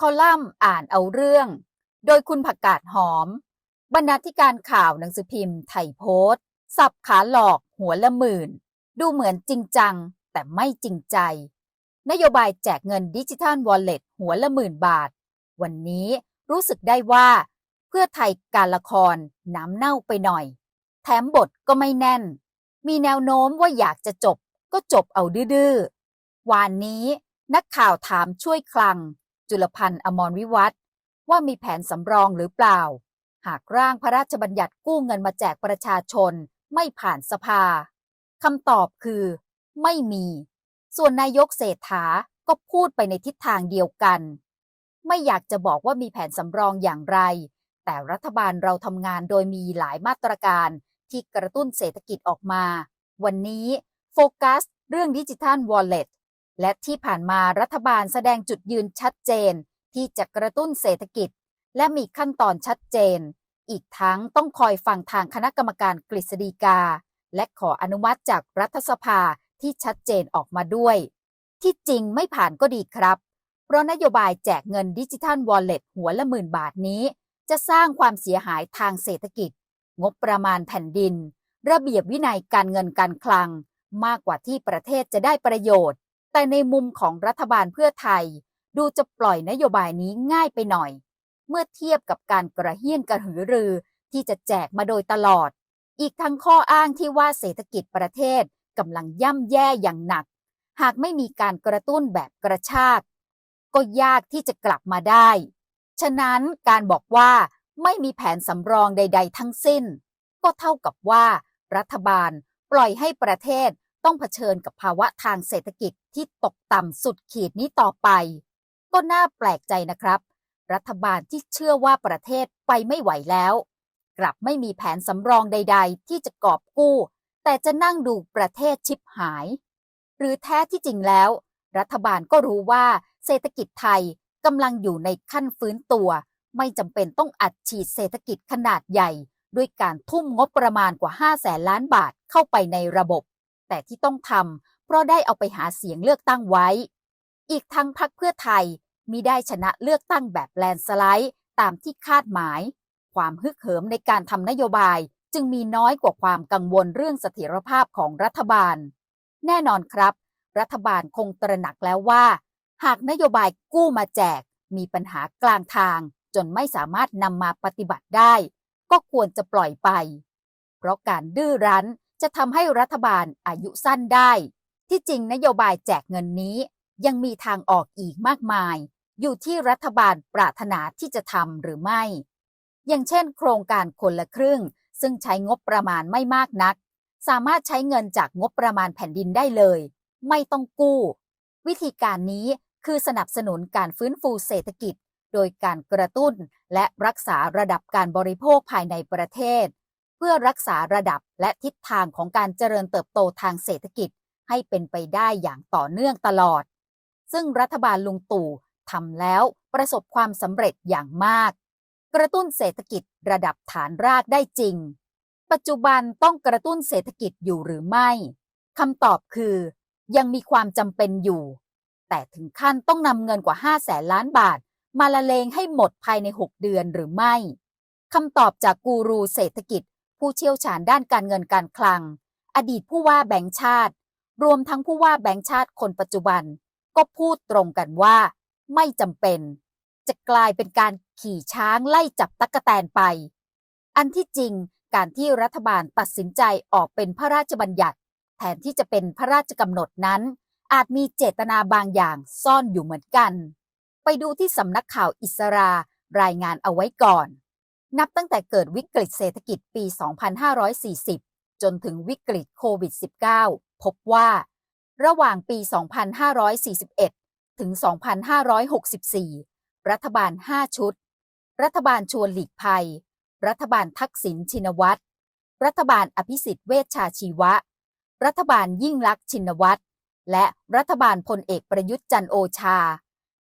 คอลัมน์อ่านเอาเรื่อง โดยคุณผักกาดหอม บรรณาธิการข่าวหนังสือพิมพ์ไทยโพสต์ สับขาหลอกหัวละหมื่น ดูเหมือนจริงจัง แต่ไม่จริงใจ นโยบายแจกเงินดิจิทัลวอลเล็ตหัวละหมื่นบาท วันนี้รู้สึกได้ว่า เพื่อไทยการละครน้ำเน่าไปหน่อย แถมบทก็ไม่แน่น มีแนวโน้มว่าอยากจะจบก็จบเอาดื้อๆวานนี้นักข่าวถามช่วยคลัง จุลพันธ์อมรวิวัฒว่ามีแผนสำรองหรือเปล่า หากร่างพระราชบัญญัติกู้เงินมาแจกประชาชนไม่ผ่านสภาคำตอบคือ ไม่มี ส่วนนายกเศรษฐาก็พูดไปในทิศทางเดียวกัน ไม่อยากจะบอกว่ามีแผนสำรองอย่างไร แต่รัฐบาลเราทำงานโดยมีหลายมาตรการที่กระตุ้นเศรษฐกิจออกมา วันนี้โฟกัสเรื่องดิจิทัลวอลเล็ต และที่ผ่านมารัฐบาลแสดงจุดยืนชัดเจน ที่จะกระตุ้นเศรษฐกิจ และมีขั้นตอนชัดเจน อีกทั้งต้องคอยฟังทางคณะกรรมการกฤษฎีกา และขออนุมัติจากรัฐสภาที่ชัดเจนออกมาด้วย ที่จริงไม่ผ่านก็ดีครับ เพราะนโยบายแจกเงินดิจิทัลวอลเล็ตหัวละหมื่นบาทนี้ จะสร้างความเสียหายทางเศรษฐกิจ งบประมาณแผ่นดิน ระเบียบวินัยการเงินการคลัง มากกว่าที่ประเทศจะได้ประโยชน์ แต่ในมุมของรัฐบาลเพื่อไทย ดูจะปล่อยนโยบายนี้ง่ายไปหน่อย เมื่อเทียบกับการกระเฮี้ยนกระหือรือที่จะแจกมาโดยตลอด อีกทั้งข้ออ้างที่ว่าเศรษฐกิจประเทศกำลังย่ำแย่อย่างหนัก หากไม่มีการกระตุ้นแบบกระชาก ก็ยากที่จะกลับมาได้ ฉะนั้นการบอกว่าไม่มีแผนสำรองใด ๆ ทั้งสิ้น ก็เท่ากับว่า รัฐบาลปล่อยให้ประเทศ ต้องเผชิญกับภาวะทางเศรษฐกิจที่ตกต่ำสุดขีดนี้ต่อไป ก็น่าแปลกใจนะครับ รัฐบาลที่เชื่อว่าประเทศไปไม่ไหวแล้ว กลับไม่มีแผนสำรองใด ๆ ที่จะกอบกู้ แต่จะนั่งดูประเทศชิบหาย หรือแท้ที่จริงแล้ว รัฐบาลก็รู้ว่าเศรษฐกิจไทยกำลังอยู่ในขั้นฟื้นตัว ไม่จำเป็นต้องอัดฉีดเศรษฐกิจขนาดใหญ่ ด้วยการทุ่มงบประมาณกว่า 5 แสนล้านบาทเข้าไปในระบบ แต่ที่ต้องทำเพราะได้เอาไปหาเสียงเลือกตั้งไว้ อีกทั้งพักเพื่อไทยมีได้ชนะเลือกตั้งแบบแลนสไลด์ตามที่คาดหมาย ความฮึกเหิมในการทำนโยบายจึงมีน้อยกว่าความกังวลเรื่องเสถียรภาพของรัฐบาล แน่นอนครับ รัฐบาลคงตระหนักแล้วว่า หากนโยบายกู้มาแจก มีปัญหากลางทาง จนไม่สามารถนำมาปฏิบัติได้ ก็ควรจะปล่อยไป เพราะการดื้อรั้น จะทำให้รัฐบาลอายุสั้นได้ ที่จริงนโยบายแจกเงินนี้ ยังมีทางออกอีกมากมาย อยู่ที่รัฐบาลปรารถนาที่จะทำหรือไม่ อย่างเช่น โครงการคนละครึ่ง ซึ่งใช้งบประมาณไม่มากนัก สามารถใช้เงินจากงบประมาณแผ่นดินได้เลย ไม่ต้องกู้ วิธีการนี้คือสนับสนุนการฟื้นฟูเศรษฐกิจ โดยการกระตุ้นและรักษาระดับการบริโภคภายในประเทศ เพื่อรักษาระดับและทิศทางของการเจริญเติบโตทางเศรษฐกิจให้เป็นไปได้อย่างต่อเนื่องตลอด ซึ่งรัฐบาลลุงตู่ทำแล้วประสบความสำเร็จอย่างมาก กระตุ้นเศรษฐกิจระดับฐานรากได้จริง ปัจจุบันต้องกระตุ้นเศรษฐกิจอยู่หรือไม่คำตอบคือ ยังมีความจำเป็นอยู่ แต่ถึงขั้นต้องนำเงินกว่า5แสนล้านบาท มาละเลงให้หมดภายใน 6 เดือนหรือไม่คำตอบจากกูรูเศรษฐกิจ ผู้เชี่ยวชาญด้านการเงินการคลัง อดีตผู้ว่าแบงค์ชาติ รวมทั้งผู้ว่าแบงค์ชาติคนปัจจุบัน ก็พูดตรงกันว่า ไม่จำเป็น จะกลายเป็นการขี่ช้างไล่จับตั๊กแตนไป อันที่จริงการที่รัฐบาลตัดสินใจออกเป็นพระราชบัญญัติ แทนที่จะเป็นพระราชกำหนดนั้น อาจมีเจตนาบางอย่างซ่อนอยู่เหมือนกัน ไปดูที่สำนักข่าวอิสรารายงานเอาไว้ก่อน นับตั้งแต่เกิดวิกฤตเศรษฐกิจปี 2540 จนถึงวิกฤตโควิด -19 พบว่า ระหว่างปี 2541 ถึง 2564 รัฐบาล 5 ชุด รัฐบาลชวนหลีกภัย รัฐบาลทักษิณชินวัตร รัฐบาลอภิสิทธิ์เวชชาชีวะ รัฐบาลยิ่งลักษณ์ชินวัตร และรัฐบาลพลเอกประยุทธ์จันโอชา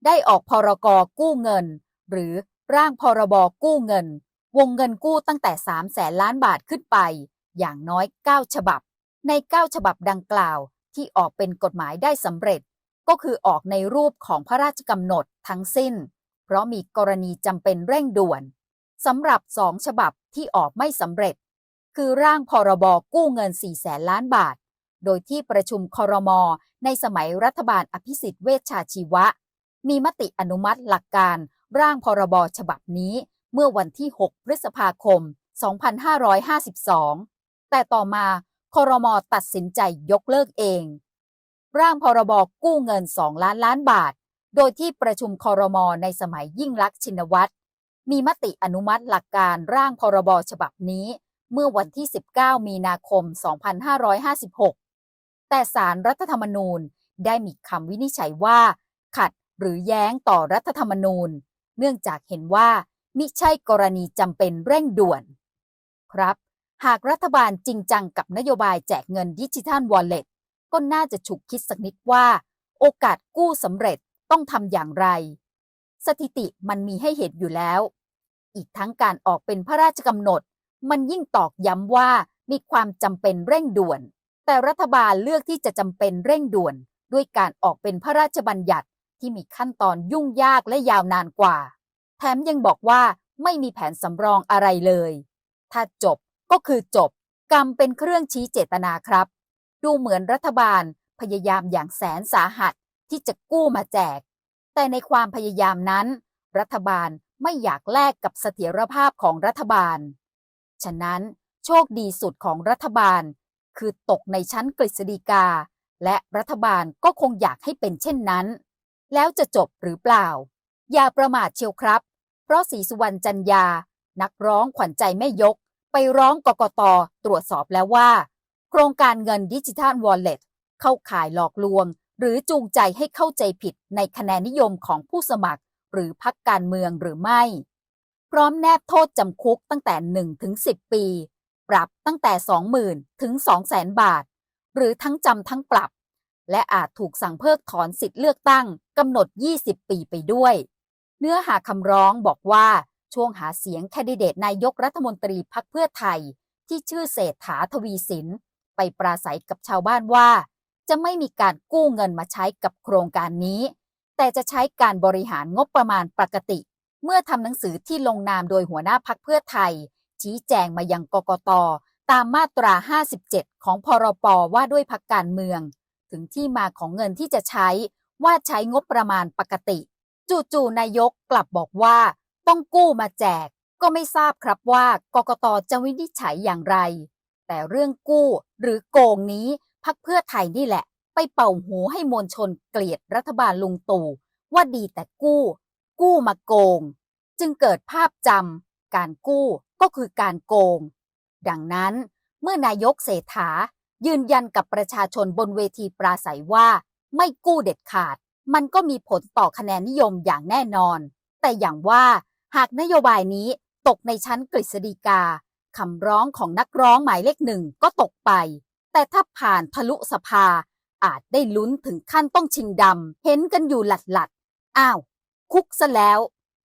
ได้ออกพรกกู้เงิน หรือร่างพรบกู้เงิน วงเงินกู้ตั้งแต่ 3 แสนล้านบาทขึ้นไป อย่างน้อย 9 ฉบับ ใน 9 ฉบับดังกล่าวที่ออกเป็นกฎหมายได้สำเร็จ ก็คือออกในรูปของพระราชกำหนดทั้งสิ้น เพราะมีกรณีจำเป็นเร่งด่วนสำหรับสองฉบับที่ออกไม่สำเร็จ คือร่างพรบกู้เงิน 4 แสนล้านบาท โดยที่ประชุมครมในสมัยรัฐบาลอภิสิทธิ์เวชชาชีวะ มีมติอนุมัติหลักการร่างพรบฉบับนี้ เมื่อวันที่ 6 พฤษภาคม 2552 แต่ต่อมาคอรมอตัดสินใจยกเลิกเอง ร่างพรบกู้เงิน 2 ล้านล้านบาท โดยที่ประชุมคอรมอในสมัยยิ่งลักษณ์ชินวัตรมีมติอนุมัติหลักการร่างพรบฉบับนี้ เมื่อวันที่ 19 มีนาคม 2556 แต่สารรัฐธรรมนูญได้มีคำวินิจฉัยว่า ขัดหรือแย้งต่อรัฐธรรมนูญ เนื่องจากเห็นว่า มิใช่กรณีจำเป็นเร่งด่วน ครับ หากรัฐบาลจริงจังกับนโยบายแจกเงินดิจิทัลวอลเล็ตก็น่าจะฉุกคิดสักนิดว่า โอกาสกู้สำเร็จต้องทำอย่างไร สถิติมันมีให้เห็นอยู่แล้ว อีกทั้งการออกเป็นพระราชกำหนด มันยิ่งตอกย้ำว่ามีความจำเป็นเร่งด่วน แต่รัฐบาลเลือกที่จะจำเป็นเร่งด่วน ด้วยการออกเป็นพระราชบัญญัติที่มีขั้นตอนยุ่งยากและยาวนานกว่า ถมยังบอกว่าไม่มีแผนสำรองอะไรเลย ถ้าจบก็คือจบ กรรมเป็นเครื่องชี้เจตนาครับ ดูเหมือนรัฐบาลพยายามอย่างแสนสาหัสที่จะกู้มาแจก แต่ในความพยายามนั้น รัฐบาลไม่อยากแลกกับเสถียรภาพของรัฐบาล ฉะนั้นโชคดีสุดของรัฐบาล คือตกในชั้นกฤษฎีกา และรัฐบาลก็คงอยากให้เป็นเช่นนั้น แล้วจะจบหรือเปล่า อย่าประมาทเชียวครับ ราะศรีสุวรรณจันยา นักร้องขวัญใจแม่ยก ไปร้องกกตตรวจสอบแล้วว่า โครงการเงินดิจิทัลวอลเล็ตเข้าข่ายหลอกลวง หรือจูงใจให้เข้าใจผิดในคะแนนนิยมของผู้สมัคร หรือพักการเมืองหรือไม่ พร้อมแนบโทษจำคุกตั้งแต่ 1 ถึง 10 ปี ปรับตั้งแต่ 20,000 ถึง 200,000 บาท หรือทั้งจำทั้งปรับ และอาจถูกสั่งเพิกถอนสิทธิ์เลือกตั้งกำหนด 20 ปีไปด้วย เนื้อหาคำร้องบอกว่าช่วงหาเสียงแคนดิเดตนายกรัฐมนตรีพักเพื่อไทย ที่ชื่อเศรษฐาทวีสิน ไปปราศัยกับชาวบ้านว่า จะไม่มีการกู้เงินมาใช้กับโครงการนี้ แต่จะใช้การบริหารงบประมาณปกติ เมื่อทำหนังสือที่ลงนามโดยหัวหน้าพักเพื่อไทย ชี้แจงมายังกกตตามมาตรา 57 ของพรปว่าด้วยพักการเมือง ถึงที่มาของเงินที่จะใช้ว่าใช้งบประมาณปกติ จู่ๆนายกกลับบอกว่า ต้องกู้มาแจก ก็ไม่ทราบครับว่ากกตจะวินิจฉัยอย่างไร แต่เรื่องกู้หรือโกงนี้พักเพื่อไทยนี่แหละ ไปเป่าหูให้มวลชนเกลียดรัฐบาลลุงตู่ว่าดีแต่กู้ กู้มาโกง จึงเกิดภาพจำการกู้ก็คือการโกง ดังนั้นเมื่อนายกเศรษฐายืนยันกับประชาชนบนเวทีปราศัยว่าไม่กู้เด็ดขาด มันก็มีผลต่อคะแนนนิยมอย่างแน่นอน แต่อย่างว่าหากนโยบายนี้ตกในชั้นกฤษฎีกาคำร้องของนักร้องหมายเลขหนึ่งก็ตกไป แต่ถ้าผ่านทะลุสภา อาจได้ลุ้นถึงขั้นต้องชิงดำเห็นกันอยู่หลัดหลัดๆอ้าว คุกซะแล้ว